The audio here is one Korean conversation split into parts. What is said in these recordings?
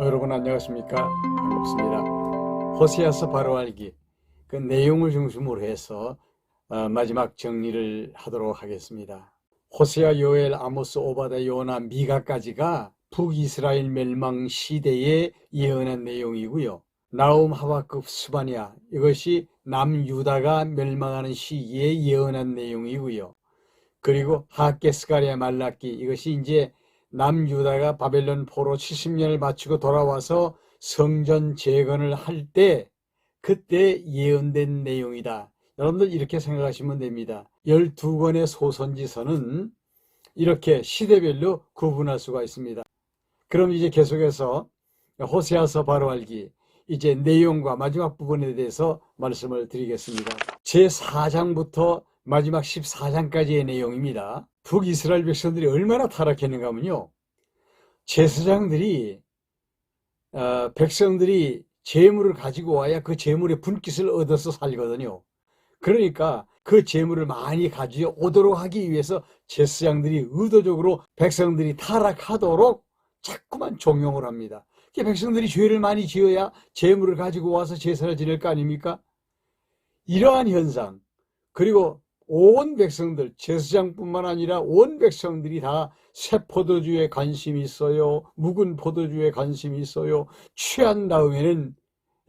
여러분 안녕하십니까? 반갑습니다. 호세아서 바로 알기. 그 내용을 중심으로 해서 어, 마지막 정리를 하도록 하겠습니다. 호세아 요엘 아모스 오바다 요나 미가까지가 북이스라엘 멸망 시대에 예언한 내용이고요. 나움 하바급 수바냐 이것이 남유다가 멸망하는 시기에 예언한 내용이고요. 그리고 하게스가리아 말라기 이것이 이제 남유다가 바벨론 포로 70년을 마치고 돌아와서 성전 재건을 할 때 그때 예언된 내용이다. 여러분들 이렇게 생각하시면 됩니다. 12권의 소선지서는 이렇게 시대별로 구분할 수가 있습니다. 그럼 이제 계속해서 호세아서 바로 알기 이제 내용과 마지막 부분에 대해서 말씀을 드리겠습니다. 제4장부터 마지막 14장까지의 내용입니다. 북이스라엘 백성들이 얼마나 타락했는가 하면요. 제사장들이 어, 백성들이 재물을 가지고 와야 그 재물의 분깃을 얻어서 살거든요. 그러니까 그 재물을 많이 가지고 오도록 하기 위해서 제사장들이 의도적으로 백성들이 타락하도록 자꾸만 종용을 합니다. 백성들이 죄를 많이 지어야 재물을 가지고 와서 제사를 지낼 거 아닙니까? 이러한 현상 그리고 온 백성들, 제사장뿐만 아니라 온 백성들이 다 새 포도주에 관심이 있어요. 묵은 포도주에 관심이 있어요. 취한 다음에는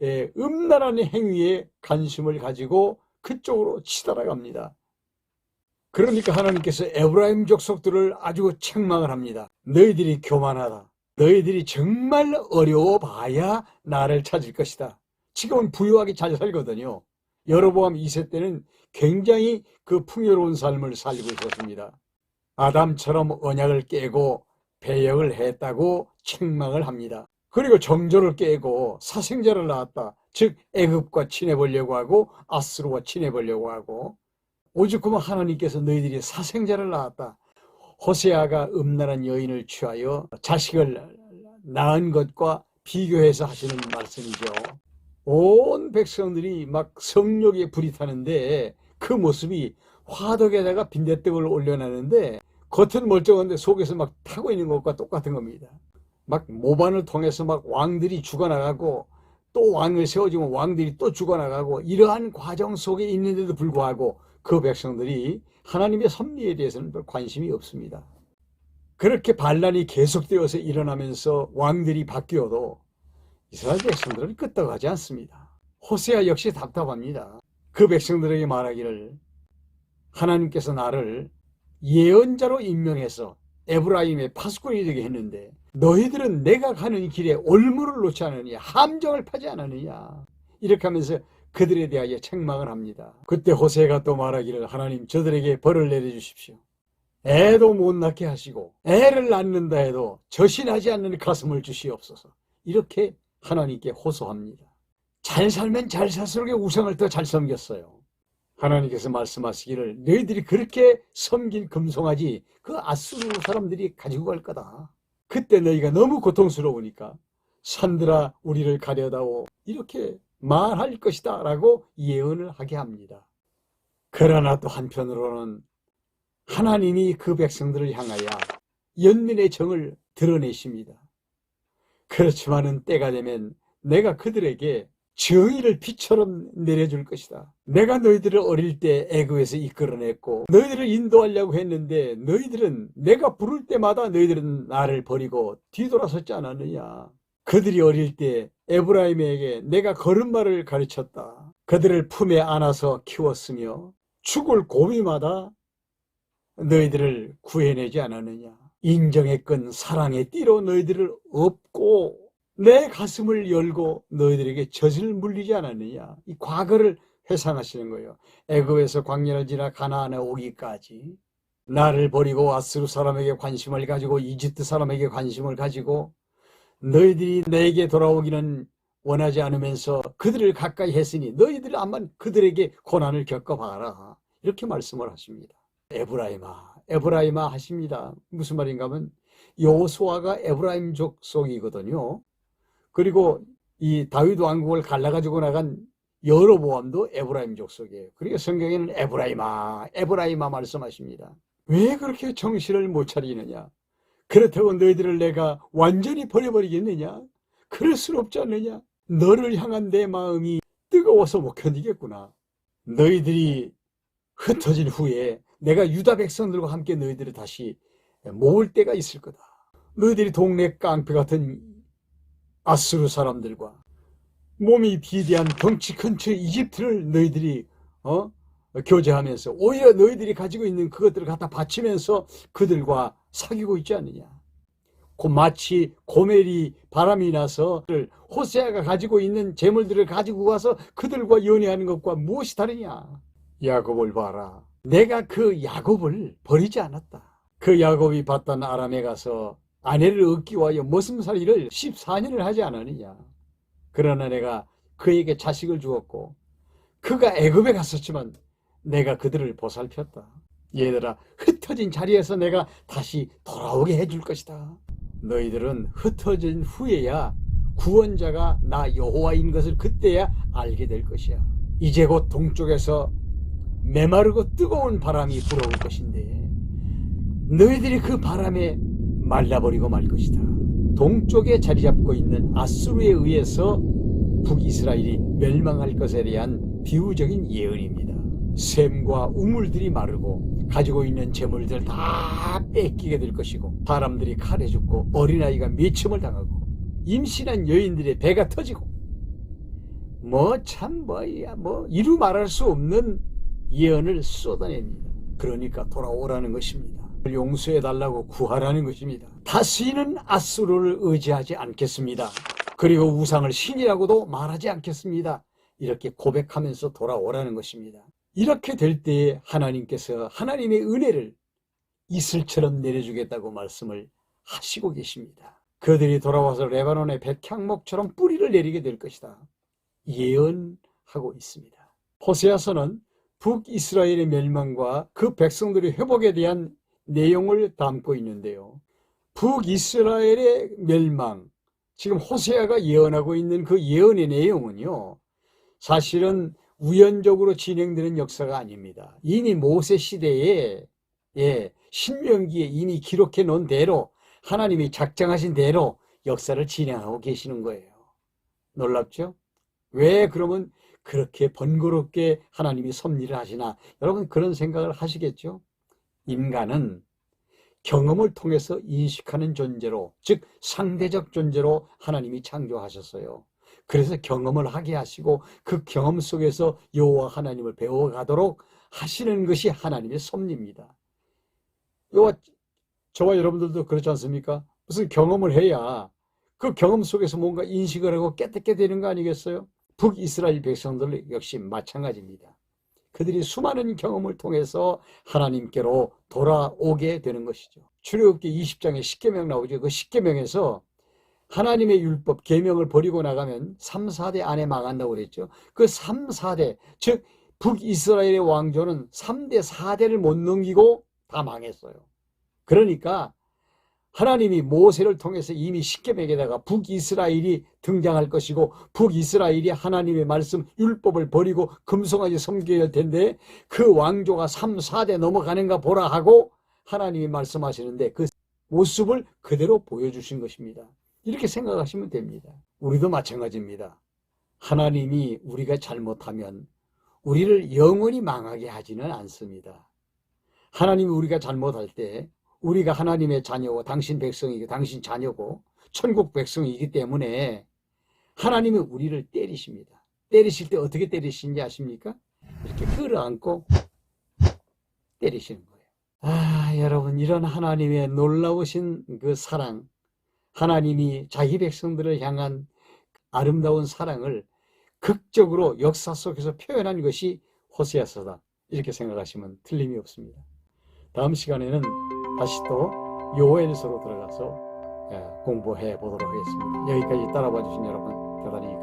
예, 음란한 행위에 관심을 가지고 그쪽으로 치달아갑니다. 그러니까 하나님께서 에브라임 족속들을 아주 책망을 합니다. 너희들이 교만하다. 너희들이 정말 어려워 봐야 나를 찾을 것이다. 지금은 부유하게 잘 살거든요. 여로보암 2세 때는 굉장히 그 풍요로운 삶을 살고 있었습니다. 아담처럼 언약을 깨고 배역을 했다고 책망을 합니다. 그리고 정조를 깨고 사생자를 낳았다. 즉 애굽과 친해보려고 하고 아스루와 친해보려고 하고 오죽하면 하나님께서 너희들이 사생자를 낳았다. 호세아가 음란한 여인을 취하여 자식을 낳은 것과 비교해서 하시는 말씀이죠. 온 백성들이 막 성욕에 불이 타는데 그 모습이 화덕에다가 빈대떡을 올려놨는데 겉은 멀쩡한데 속에서 막 타고 있는 것과 똑같은 겁니다. 막 모반을 통해서 막 왕들이 죽어나가고 또 왕을 세워지면 왕들이 또 죽어나가고 이러한 과정 속에 있는데도 불구하고 그 백성들이 하나님의 섭리에 대해서는 별 관심이 없습니다. 그렇게 반란이 계속되어서 일어나면서 왕들이 바뀌어도 이스라엘 백성들은 끄떡하지 않습니다. 호세아 역시 답답합니다. 그 백성들에게 말하기를 하나님께서 나를 예언자로 임명해서 에브라임의 파수꾼이 되게 했는데 너희들은 내가 가는 길에 올무를 놓지 않느냐 함정을 파지 않느냐 이렇게 하면서 그들에 대하여 책망을 합니다. 그때 호세가 또 말하기를 하나님 저들에게 벌을 내려주십시오. 애도 못 낳게 하시고 애를 낳는다 해도 저신하지 않는 가슴을 주시옵소서. 이렇게 하나님께 호소합니다. 잘 살면 잘 살수록 우상을 더 잘 섬겼어요. 하나님께서 말씀하시기를 너희들이 그렇게 섬긴 금송아지 그 아수르 사람들이 가지고 갈 거다. 그때 너희가 너무 고통스러우니까 산들아 우리를 가려다오 이렇게 말할 것이다 라고 예언을 하게 합니다. 그러나 또 한편으로는 하나님이 그 백성들을 향하여 연민의 정을 드러내십니다. 그렇지만은 때가 되면 내가 그들에게 정의를 빛처럼 내려줄 것이다. 내가 너희들을 어릴 때 애굽에서 이끌어냈고 너희들을 인도하려고 했는데 너희들은 내가 부를 때마다 너희들은 나를 버리고 뒤돌아섰지 않았느냐. 그들이 어릴 때 에브라임에게 내가 걸음마를 가르쳤다. 그들을 품에 안아서 키웠으며 죽을 고비마다 너희들을 구해내지 않았느냐. 인정의 끈 사랑의 띠로 너희들을 업고 내 가슴을 열고 너희들에게 젖을 물리지 않았느냐. 이 과거를 회상하시는 거예요. 애굽에서 광야를 지나 가나안에 오기까지 나를 버리고 아스루 사람에게 관심을 가지고 이집트 사람에게 관심을 가지고 너희들이 내게 돌아오기는 원하지 않으면서 그들을 가까이 했으니 너희들 한번 그들에게 고난을 겪어봐라. 이렇게 말씀을 하십니다. 에브라임아, 에브라임아 하십니다. 무슨 말인가 하면 여호수아가 에브라임 족속이거든요. 그리고 이 다윗 왕국을 갈라가지고 나간 여로보암도 에브라임 족속이에요. 그러니까 성경에는 에브라임아, 에브라임아 말씀하십니다. 왜 그렇게 정신을 못 차리느냐? 그렇다고 너희들을 내가 완전히 버려버리겠느냐? 그럴 순 없지 않느냐? 너를 향한 내 마음이 뜨거워서 못 견디겠구나. 너희들이 흩어진 후에 내가 유다 백성들과 함께 너희들을 다시 모을 때가 있을 거다. 너희들이 동네 깡패 같은 아수르 사람들과 몸이 비대한 덩치 큰저 이집트를 너희들이 어? 교제하면서 오히려 너희들이 가지고 있는 그것들을 갖다 바치면서 그들과 사귀고 있지 않느냐. 고 마치 고멜이 바람이 나서 호세아가 가지고 있는 재물들을 가지고 가서 그들과 연애하는 것과 무엇이 다르냐? 야곱을 봐라. 내가 그 야곱을 버리지 않았다. 그 야곱이 봤던 아람에 가서 아내를 얻기 위하여 머슴살이를 14년을 하지 않았느냐. 그러나 내가 그에게 자식을 주었고 그가 애굽에 갔었지만 내가 그들을 보살폈다. 얘들아 흩어진 자리에서 내가 다시 돌아오게 해줄 것이다. 너희들은 흩어진 후에야 구원자가 나 여호와인 것을 그때야 알게 될 것이야. 이제 곧 동쪽에서 메마르고 뜨거운 바람이 불어올 것인데 너희들이 그 바람에 말라버리고 말 것이다. 동쪽에 자리 잡고 있는 아수르에 의해서 북이스라엘이 멸망할 것에 대한 비유적인 예언입니다. 샘과 우물들이 마르고 가지고 있는 재물들 다 뺏기게 될 것이고 사람들이 칼에 죽고 어린아이가 매침을 당하고 임신한 여인들의 배가 터지고 뭐 참 뭐야 뭐 이루 말할 수 없는 예언을 쏟아냅니다. 그러니까 돌아오라는 것입니다. 용서해 달라고 구하라는 것입니다. 다시는 아수르를 의지하지 않겠습니다. 그리고 우상을 신이라고도 말하지 않겠습니다. 이렇게 고백하면서 돌아오라는 것입니다. 이렇게 될 때에 하나님께서 하나님의 은혜를 이슬처럼 내려주겠다고 말씀을 하시고 계십니다. 그들이 돌아와서 레바논의 백향목처럼 뿌리를 내리게 될 것이다. 예언하고 있습니다. 호세아서는 북이스라엘의 멸망과 그 백성들의 회복에 대한 내용을 담고 있는데요. 북이스라엘의 멸망, 지금 호세아가 예언하고 있는 그 예언의 내용은요. 사실은 우연적으로 진행되는 역사가 아닙니다. 이미 모세 시대에 예, 신명기에 이미 기록해 놓은 대로 하나님이 작정하신 대로 역사를 진행하고 계시는 거예요. 놀랍죠? 왜 그러면 그렇게 번거롭게 하나님이 섭리를 하시나? 여러분 그런 생각을 하시겠죠? 인간은 경험을 통해서 인식하는 존재로, 즉 상대적 존재로 하나님이 창조하셨어요. 그래서 경험을 하게 하시고 그 경험 속에서 여호와 하나님을 배워가도록 하시는 것이 하나님의 섭리입니다. 여호와 저와 여러분들도 그렇지 않습니까? 무슨 경험을 해야 그 경험 속에서 뭔가 인식을 하고 깨닫게 되는 거 아니겠어요? 북이스라엘 백성들 역시 마찬가지입니다. 그들이 수많은 경험을 통해서 하나님께로 돌아오게 되는 것이죠. 출애굽기 20장에 10계명 나오죠. 그 10계명에서 하나님의 율법 계명을 버리고 나가면 3, 4대 안에 망한다고 그랬죠. 그 3, 4대 즉 북이스라엘의 왕조는 3대 4대를 못 넘기고 다 망했어요. 그러니까 하나님이 모세를 통해서 이미 십계명에다가 북이스라엘이 등장할 것이고 북이스라엘이 하나님의 말씀 율법을 버리고 금송아지 섬겨야 할 텐데 그 왕조가 3, 4대 넘어가는가 보라 하고 하나님이 말씀하시는데 그 모습을 그대로 보여주신 것입니다. 이렇게 생각하시면 됩니다. 우리도 마찬가지입니다. 하나님이 우리가 잘못하면 우리를 영원히 망하게 하지는 않습니다. 하나님이 우리가 잘못할 때 우리가 하나님의 자녀고 당신 백성이고 당신 자녀고 천국 백성이기 때문에 하나님이 우리를 때리십니다. 때리실 때 어떻게 때리시는지 아십니까? 이렇게 끌어안고 때리시는 거예요. 아, 여러분, 이런 하나님의 놀라우신 그 사랑, 하나님이 자기 백성들을 향한 아름다운 사랑을 극적으로 역사 속에서 표현한 것이 호세아서다. 이렇게 생각하시면 틀림이 없습니다. 다음 시간에는 다시 또 요엘서로 들어가서 예, 공부해 보도록 하겠습니다. 여기까지 따라봐 주신 여러분 대단히.